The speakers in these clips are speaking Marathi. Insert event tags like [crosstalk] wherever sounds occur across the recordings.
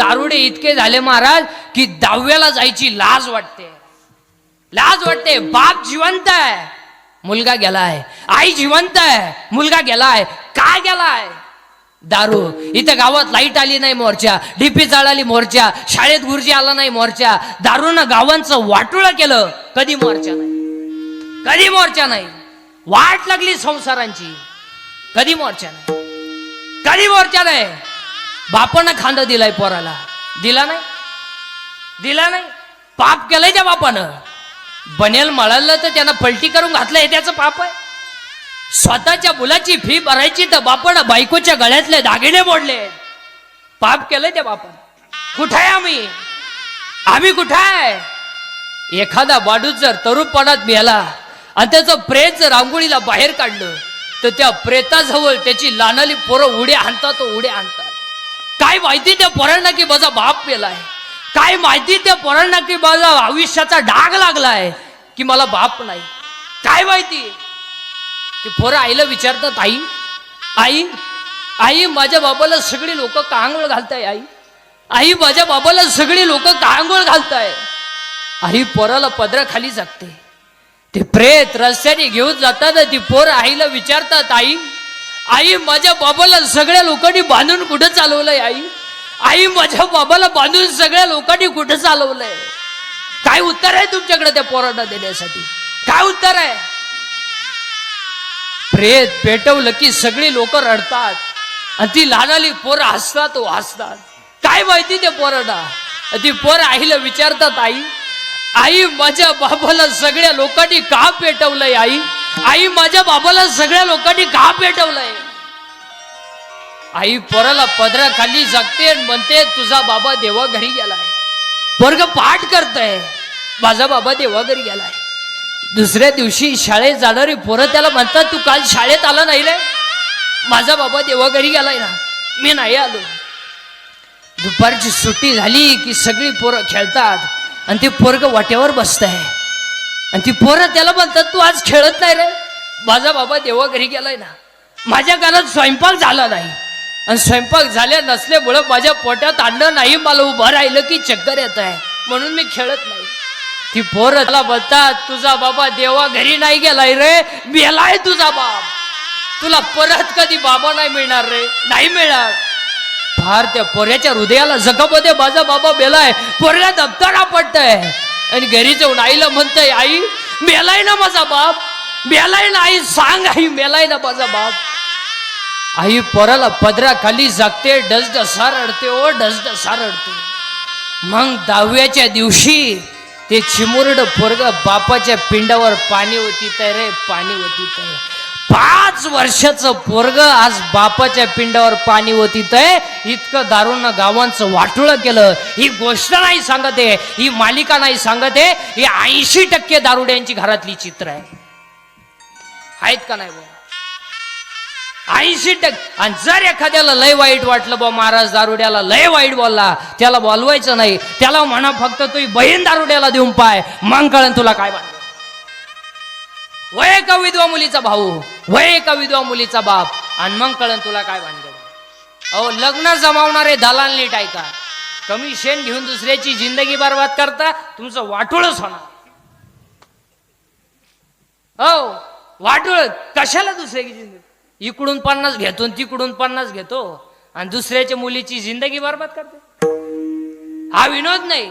दारुडे इतके झाले महाराज की दहाव्याला जायची लाज वाटते. लाज वाटते. बाप जिवंत आहे. मुलगा गेलाय आई जिवंत आहे. मुलगा गेलाय काय गेलाय दारू. इथं गावात लाइट आली नाही मोर्चा. डीपी चाळाली मोर्चा. शाळेत गुरुजी आला नाही मोर्चा. दारूनं गावांचं वाटोळं केलं. कधी मोर्चा नाही. कधी मोर्चा नाही. वाट लागली संसारांची. कधी मोर्चा नाही. कधी मोर्चा नाही. बापानं खांदा दिलाय पोराला. दिला नाही? दिला नाही? पाप केलंय त्या बापानं. बनेल मळालं तर त्यानं पलटी करून घातलं हे त्याचं पाप आहे. स्वतःच्या मुलाची फी भरायची तर बापानं बायकोच्या गळ्यातले दागिने मोडले. पाप केलंय त्या बापानं. कुठं आहे आम्ही? आम्ही कुठं आहे? एखादा माणूस जर तरुणपणात मिळाला आणि त्याचं प्रेत जर रांगोळीला बाहेर काढलं तर त्या प्रेताजवळ त्याची लानाली पोरं उड्या आणतात तो उड्या आणतात. काय माहिती त्या पोरांना की माझा बाप मेलाय? काय माहिती त्या पोरांना की माझा आयुष्याचा डाग लागलाय की मला बाप नाही? काय माहिती? ते पोरं आईला विचारतात आई आई आई माझ्या बाबाला सगळी लोक कांगोळ घालताय आई. आई माझ्या बाबाला सगळी लोक कांगोळ घालताय. आई पोराला पदराखाली जागते. ते प्रेत रस्त्याने घेऊन जातात ती पोर आईला विचारतात आई आई माझ्या बाबाला सगळ्या लोकांनी बांधून कुठं चालवलंय आई? आई माझ्या बाबाला बांधून सगळ्या लोकांनी कुठं चालवलंय? काय उत्तर आहे तुमच्याकडे त्या पोरांना देण्यासाठी? काय उत्तर आहे? प्रेत पेटवलं की सगळी लोक रडतात. आणि ती लहानाली पोरं हसतात हसतात. काय माहिती त्या पोरांना? ती पोर आईला विचारतात आई आई माझ्या बाबाला सगळ्या लोकांनी का पेटवलंय आई? आई माझ्या बाबाला सगळ्या लोकांनी का पेटवलंय. आई पोराला पदरा खाली जगते म्हणते तुझा बाबा देवा घरी गेलाय. वर्ग पाठ करतय. माझा बाबा देवा घरी गेलाय. दुसऱ्या दिवशी शाळेत जाणारी पोरं त्याला म्हणतात तू काल शाळेत आला नाही रे? माझा बाबा देवा घरी गेलाय ना. मी नाही आलो. दुपारची सुट्टी झाली की सगळी पोरं खेळतात आणि ते पोरग वाट्यावर बसत आहे आणि ती पोरं त्याला म्हणतात तू आज खेळत नाही रे. माझा बाबा देवा घरी गेलाय ना. माझ्या घरात स्वयंपाक झाला नाही. आणि स्वयंपाक झाल्या नसल्यामुळं माझ्या पोटात आणलं नाही मला उभं राहिलं की चक्कर येत आहे. म्हणून मी खेळत नाही. ती पोरं त्याला बोलतात तुझा बाबा देवा घरी नाही गेलाय रे. मेलाय तुझा बाप. तुला परत कधी बाबा नाही मिळणार रे. नाही मिळणार. फार त्या पोऱ्याच्या हृदयाला जगामध्ये माझा बाबा मेलाय. पोरगा दप्तरा पडतंय. आणि घरी जाऊन आईला म्हणतय आई मेलाय ना माझा बाप. मेलाय ना आई सांग आई मेलाय ना माझा बाप. आई पोराला पदरा खाली जागते डस डसा रडते ओ डस डसा रडते. मग दहाव्याच्या दिवशी ते चिमुरड पोरग बापाच्या पिंडावर पाणी होती रे पाणी होती तर पाच वर्षाचं पोरग आज बापाच्या पिंडावर पाणी होती इतकं दारुण गावांचं वाटुळं केलं. ही गोष्ट नाही सांगत आहे ही मालिका नाही सांगत आहे ही ऐंशी टक्के दारुड्यांची घरातली चित्र आहे. आहेत का नाही बा ऐंशी टक्के. आणि जर एखाद्याला लय वाईट वाटलं बा महाराज दारुड्याला लय वाईट बोलला त्याला बोलवायचं नाही. त्याला म्हणा फक्त तुझी बहीण दारुड्याला देऊन पाय. मग कळण तुला काय वाटत वय का विधवा मुलीचा भाऊ. वय एका विधवा मुलीचा बाप. आणि मग कळण तुला काय भानगड अहो लग्न जमावणारे दलाल नीट ऐका. कमी शेण घेऊन दुसऱ्याची जिंदगी बर्बाद करता तुमचं वाटोळच होणार. हो वाटोळ कशाला दुसऱ्याची जिंदगी? इकडून पन्नास घेतो आणि तिकडून पन्नास घेतो. आणि दुसऱ्याच्या मुलीची जिंदगी बर्बाद करते. हा विनोद नाही.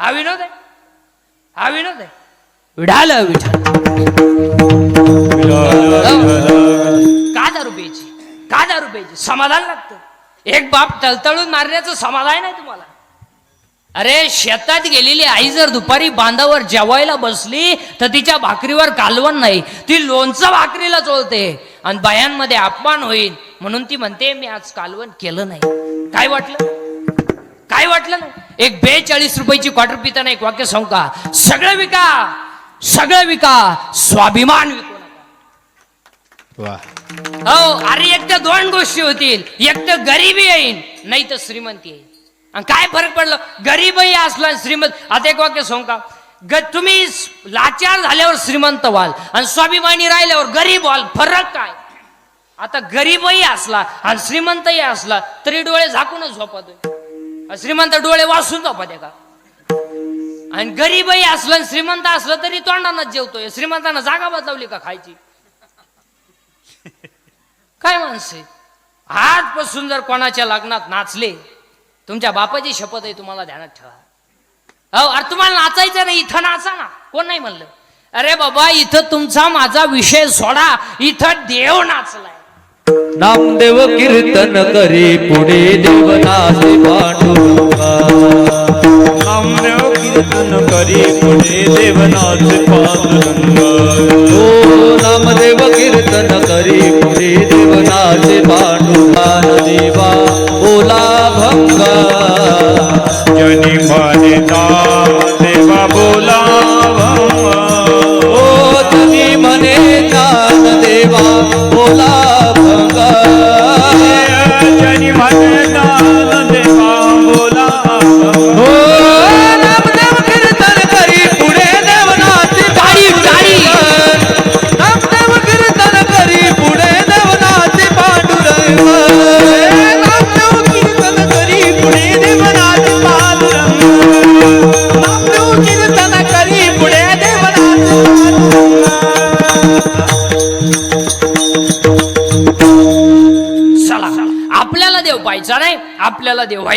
हा विनोद आहे. हा विनोद आहे. विढाल विठाल का दारू प्यायची? का दारू प्यायची? समाधान लागतं. एक बाप तळतळून मारण्याचं समाधान आहे तुम्हाला. अरे शेतात गेलेली आई जर दुपारी बांधावर जेवायला बसली तर तिच्या भाकरीवर कालवण नाही. ती लोणचं भाकरीला चोळते. आणि बायांमध्ये अपमान होईल. म्हणून ती म्हणते मी आज कालवण केलं नाही. काय वाटलं? काय वाटलं नाही? एक बेचाळीस रुपयाची क्वार्टर पिताना एक वाक्य सांगू का? सगळं विका सगळं विका स्वाभिमान विका. वा. हो अरे एक तर दोन गोष्टी होतील. एक तर गरिबी येईन नाही तर श्रीमंती येईल आणि काय फरक पडलं? गरीबही असला आणि श्रीमंत आता एक वाक्य सांग का? ग तुम्ही लाचार झाल्यावर श्रीमंत व्हाल आणि स्वाभिमानी राहिल्यावर गरीब व्हाल. फरक काय? आता गरीबही असला आणि श्रीमंतही असला तरी डोळे झाकूनच झोपतोय श्रीमंत डोळे वाचून झोपते का? आणि गरीबही असलं श्रीमंत असलं तरी तोंडानाच जेवतोय. श्रीमंतानं जागा बदलावली का खायची? काय माणसे आजपासून जर कोणाच्या लग्नात नाचले तुमच्या बापाची शपथ आहे तुम्हाला ध्यानात ठेवा. अहो अरे तुम्हाला नाचायचं नाही इथं नाचा ना. कोण नाही म्हणलं? अरे बाबा इथं तुमचा माझा विषय सोडा इथं देव नाचलाय. नामदेव कीर्तन करी पुढे देवनाचे पांडुरंगा. कीर्तन करी पुढे देवनाचे पांडुरंग ओ नामदेव कीर्तन करी पुढे देवनाचे पांडुरंगा। देवा ओला भंगा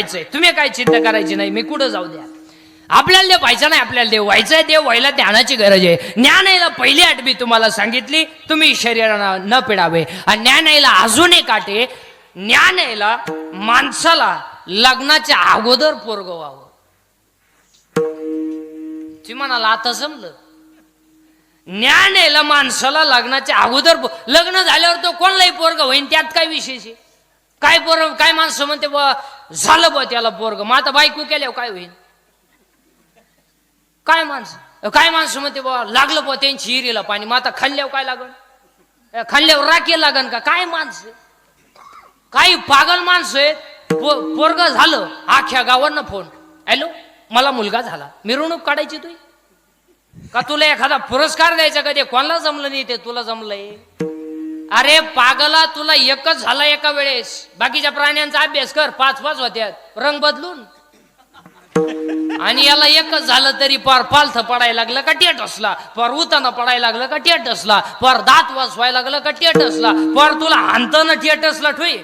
व्हायचंय तुम्ही काय चिंता करायची नाही. मी कुठं जाऊ द्या. आपल्याला देव नाही आपल्याला देव व्हायचंय देव व्हायला ज्ञानाची गरज आहे. ज्ञान यायला पहिली आठ मी तुम्हाला सांगितली तुम्ही शरीराला न पिडावे. आणि ज्ञान यायला अजून एक आठ आहे. ज्ञान यायला माणसाला लग्नाच्या अगोदर पोरग व्हावं ती म्हणाला आता जमलं? ज्ञान यायला माणसाला लग्नाच्या अगोदर लग्न झाल्यावर तो कोणलाही पोरग होईन त्यात काय विशेष आहे? काय पोर काय माणसं म्हणते बा झालं बा त्याला पोरग. मग आता बायको केल्यावर काय होईल? काय माणसं? काय माणसं म्हणते बुवा लागलं बा त्यांची हिरीला पाणी. मग आता खाल्ल्यावर काय लागन? खाल्ल्यावर राखे लागन का? काय माणसं? काही पागल माणसं आहेत. पो पोरग झालं. आख्या गावांना फोन हॅलो मला मुलगा झाला. मिरवणूक काढायची तुही का तुला एखादा पुरस्कार द्यायचा का? ते कोणाला जमलं नाही ते? तुला जमलंय? अरे पागला तुला एकच झाला एका वेळेस. बाकीच्या प्राण्यांचा अभ्यास कर पाच पाच होत्यात. रंग बदलून. आणि याला एकच झालं तरी पार पालथ पडायला लागलं का टेट असला पार उताना पडायला लागलं का टेट असला पार दात वाजवायला लागलं का टेट असला पार तुला हाणताना टेट असला ठोय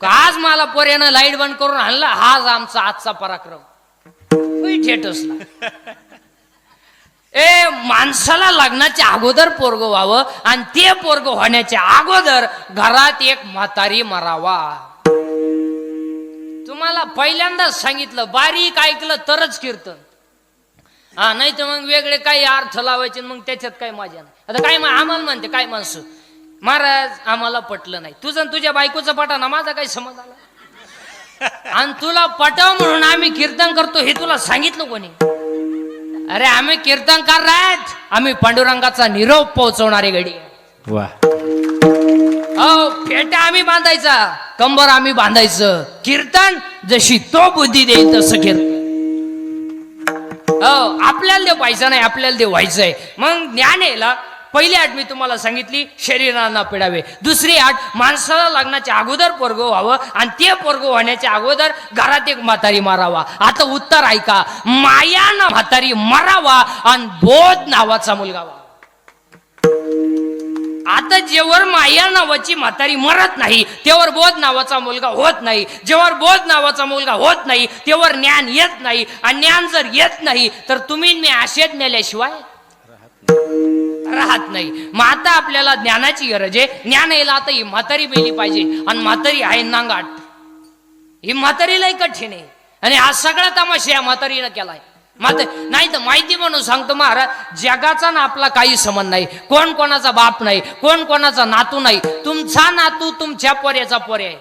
का आज मला पोऱ्यानं लाइट बंद करून आणला हाच आमचा आजचा पराक्रम. ठेट असला ए माणसाला लग्नाच्या अगोदर पोरग व्हावं आणि ते पोरग होण्याच्या अगोदर घरात एक म्हातारी मरावा. तुम्हाला पहिल्यांदाच सांगितलं बारीक ऐकलं तरच कीर्तन. हा नाही तर मग वेगळे काही अर्थ लावायचे मग त्याच्यात काही मजा नाही. आता काय आम्हाला म्हणते काय माणसं? महाराज आम्हाला पटलं नाही. तुझं तुझ्या बायकोचं पटा ना माझा काही समज आला? आणि तुला पटाव म्हणून आम्ही कीर्तन करतो हे तुला सांगितलं कोणी? अरे आम्ही कीर्तनकार आहेत आम्ही पांडुरंगाचा निरोप पोहोचवणारे गडी आहे. वा. फेटा आम्ही बांधायचा. कंबर आम्ही बांधायचं. कीर्तन जशी तो बुद्धी देईल तसं कीर्तन. हो आपल्याला देव पाहिजे नाही आपल्याला देव व्हायचंय. मग ज्ञान यायला पहिली आठ मी तुम्हाला सांगितली शरीराला पिडावे. दुसरी आठ माणसाला लग्नाच्या अगोदर पोरग व्हावं आणि ते पोरग होण्याच्या अगोदर घरात एक म्हातारी मारावा. आता उत्तर ऐका मायानं म्हातारी मारावा आणि बोध नावाचा मुलगा आता जेवर माया नावाची म्हातारी मरत नाही तेव्हा बोध नावाचा मुलगा होत नाही. जेव्हा बोध नावाचा मुलगा होत नाही तेव्हा ज्ञान येत नाही. आणि ज्ञान जर येत नाही तर तुम्ही मी आशेत नेल्याशिवाय राहत नाही. मग आता आपल्याला ज्ञानाची गरज आहे. ज्ञान यायला आता ही म्हातारी बेली पाहिजे. आणि म्हातारी आहे नांगाट. ही म्हातारीलाही कठीण आहे. आणि हा सगळा तमाशा या म्हातारीनं केलाय. मात नाही तर माहिती म्हणून सांगतो महाराज जगाचा ना आपला काही संबंध नाही. कोण कोणाचा बाप नाही कोण कोणाचा नातू नाही. तुमचा नातू तुमच्या पोऱ्याचा पोरे आहे.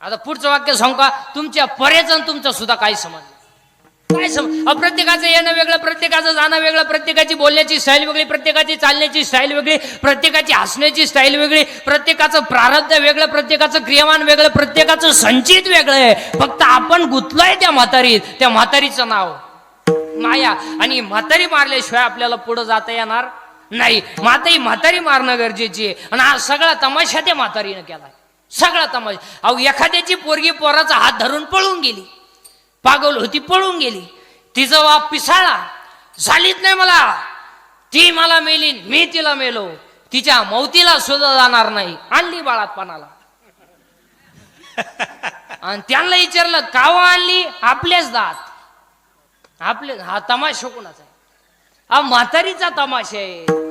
आता पुढचं वाक्य सांगू का? तुमच्या पर्याचं आणि सुद्धा काही संबंध नाही. काय सम प्रत्येकाचं येणं वेगळं प्रत्येकाचं जाणं वेगळं प्रत्येकाची बोलण्याची स्टाईल वेगळी प्रत्येकाची चालण्याची स्टाईल वेगळी प्रत्येकाची हसण्याची स्टाईल वेगळी प्रत्येकाचं प्रारब्ध वेगळं प्रत्येकाचं क्रियमान वेगळं प्रत्येकाचं संचित वेगळं आहे. फक्त आपण गुंतलोय त्या म्हातारीत त्या म्हातारीचं नाव. माया आणि म्हातारी मारल्याशिवाय आपल्याला पुढे जाता येणार नाही. माता म्हातारी मारणं गरजेची आहे. आणि हा सगळा तमाशा त्या म्हातारीनं केला सगळा तमाशा. अहो एखाद्याची पोरगी पोराचा हात धरून पळून गेली. पागल होती पळून गेली. तिचा बाप पिसाळा. झालीच नाही मला. ती मला मेली मी तिला मेलो. तिच्या मौतीला सुद्धा जाणार नाही. आणली बाळात पानाला आणि त्यांना विचारलं कावा आणली? आपलेच दात. आपले हा तमाशा कोणाचा आहे? हा म्हातारीचा तमाशा आहे.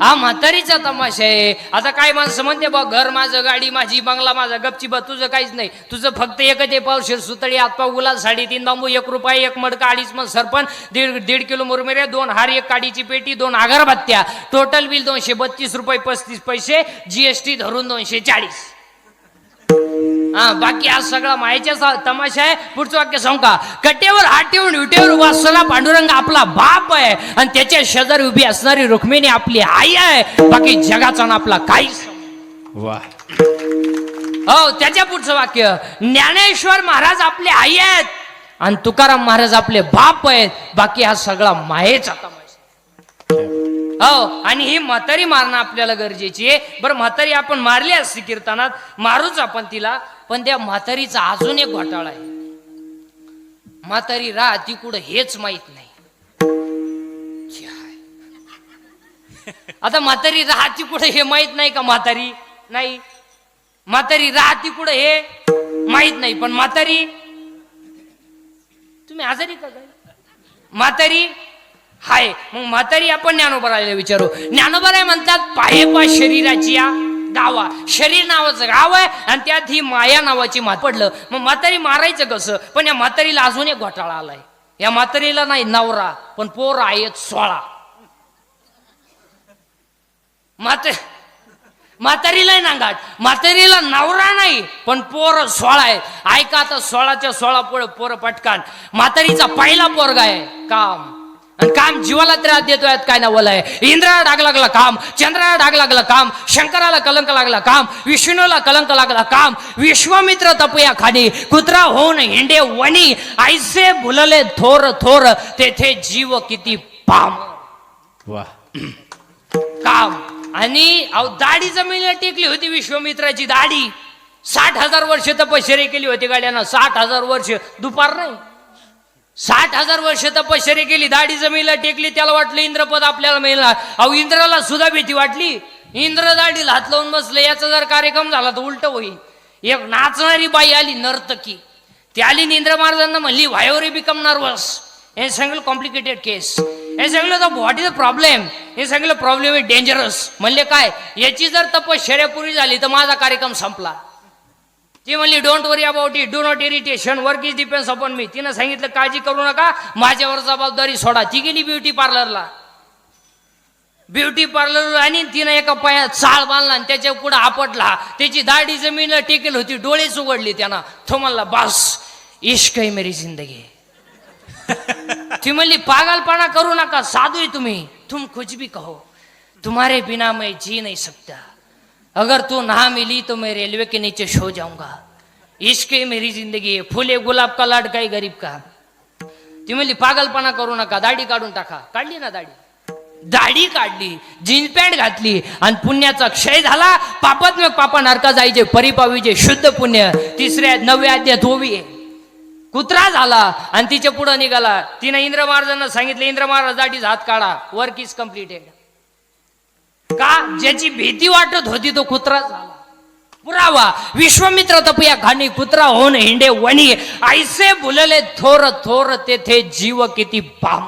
हा म्हातारीचा तमाशा आहे. आता काय माणसं म्हणते बा घर माझं गाडी माझी बंगला माझा गपची बा तुझं काहीच नाही. तुझं फक्त एकच आहे पावशेर सुतळी हातपाव गुलाल साडेतीन बांबू एक रुपये एक मडका अडीच मग सरपण दीड दीड किलो मुरमिरे दोन हार एक काडीची पेटी दोन आगारबत्त्या. टोटल बिल दोनशे बत्तीस रुपये पस्तीस पैसे जीएसटी धरून दोनशे चाळीस. हा बाकी आज सगळा मायेच्या तमाशा आहे. पुढचं वाक्य सांगू का? कट्ट्यावर हात ठेवून विटेवर उभा पांडुरंग आपला बाप आहे आणि त्याच्या शेजारी उभी असणारी रुक्मिणी आपली आई आहे. बाकी जगाचा ना आपला काही वा. हो त्याच्या पुढचं वाक्य. ज्ञानेश्वर महाराज आपले आई आहेत आणि तुकाराम महाराज आपले बाप आहेत. बाकी हा सगळा मायेचा तमाशा हो आणि ही म्हातारी मारणं आपल्याला गरजेची आहे. बरं म्हातारी आपण मारली असती कीर्तनात मारूच आपण तिला. पण त्या म्हातारीचा अजून एक घोटाळा आहे. म्हातारी राहती कुठं हेच माहीत नाही. आता म्हातारी राहती कुठं हे माहीत नाही का म्हातारी? नाही. म्हातारी राहती कुठं हे माहीत नाही पण म्हातारी? तुम्ही आजारी का काय म्हातारी? हाय. मग म्हातारी आपण ज्ञानोबरायला विचारू. ज्ञानोबराय म्हणतात पाहेपा शरीराची या गावा शरीर नावाचं गाव आहे आणि त्यात ही माया नावाची मात पडलं. मग म्हातारी मारायचं कसं? पण या म्हातारीला अजून एक घोटाळा आलाय. या म्हातारीला नाही नवरा पण पोर आहेत सोळा. मात म्हातारीला नांगाट. म्हातारीला नवरा नाही पण पोर सोळा आहे. ऐका आता सोळाच्या सोळा पोर पोर पटकान. म्हातारीचा पहिला पोरगा आहे. काम. आणि काम जीवाला त्रास देतोय काय नावल आहे इंद्राला डाग लागला काम चंद्राला डाग लागला काम शंकराला कलंक लागला काम विष्णूला कलंक लागला काम विश्वामित्र तपया खाणी कुत्रा होऊन हिंडे वणी ऐसे भुलले थोर थोर तेथे जीव किती पाम. वा काम. आणि दाढी जमिनीला टेकली होती विश्वामित्राची दाढी. साठ हजार वर्ष तपश्चर्या केली होती गाड्यानं. साठ हजार वर्ष. दुपार नाही. साठ हजार वर्ष तपश्चर्या केली दाढी जमिनीला टेकली त्याला वाटलं इंद्रपद आपल्याला मिळणार अहो इंद्राला सुद्धा भीती वाटली. इंद्र दाढीला हात लावून बसले याचा जर कार्यक्रम झाला तर उलट होईल. एक नाचणारी बाई आली नर्तकी. ती आली इंद्र महाराजांना म्हणली व्हाय बिकम नर्वस. हे सगळं कॉम्प्लिकेटेड केस हे सगळं व्हॉट इज अ प्रॉब्लेम हे सगळं प्रॉब्लेम इज डेंजरस म्हणले काय? याची जर तपश्चर्या पुरी झाली तर माझा कार्यक्रम संपला. ती म्हणली don't worry about it do not irritation work is depends upon me तिनं सांगितलं काळजी करू नका माझ्यावर जबाबदारी सोडा. ती गेली ब्युटी पार्लरला. ब्युटी पार्लर आणि तिनं एका पायात चाळ बांधला आणि त्याच्या पुढे आपटला. त्याची दाढी जमीन टेकेल होती डोळेच उघडली त्यानं. तो म्हणला बस इश्क है मेरी जिंदगी. [laughs] ती म्हणली पागलपणा करू नका साधू आहे तुम्ही. तुम कुछ भी कहो. तुम्हारे बिना मैं जी नहीं सकता. अगर तू ना मिली तो मैं रेलवे के नीचे सो जाऊंगा। इश्क मेरी जिंदगी है। फुले गुलाब का लाडका है गरीब का। ती म्हणली पागलपणा करू नका दाढी काढून टाका। काढली ना दाढी? दाढी काढली जीन्स पॅन्ट घातली आणि पुण्याचा क्षय झाला पापात्मक पापा नरका जायचे परिपावीचे शुद्ध पुण्य तिसऱ्या नवव्या अध्या धोवी आहे. कुत्रा झाला आणि तिच्या पुढं निघाला. तिनं इंद्र महाराजांना सांगितलं इंद्र महाराज दाढीचा हात काढा. वर्क इज कम्प्लिटेड का ज्याची भीती वाटत होती तो कुत्रा झाला. पुरावा विश्वमित्र तपया घाणी कुत्रा होऊन हिंडे वणी. ऐसे बुलले थोर थोर तेथे जीव किती पाम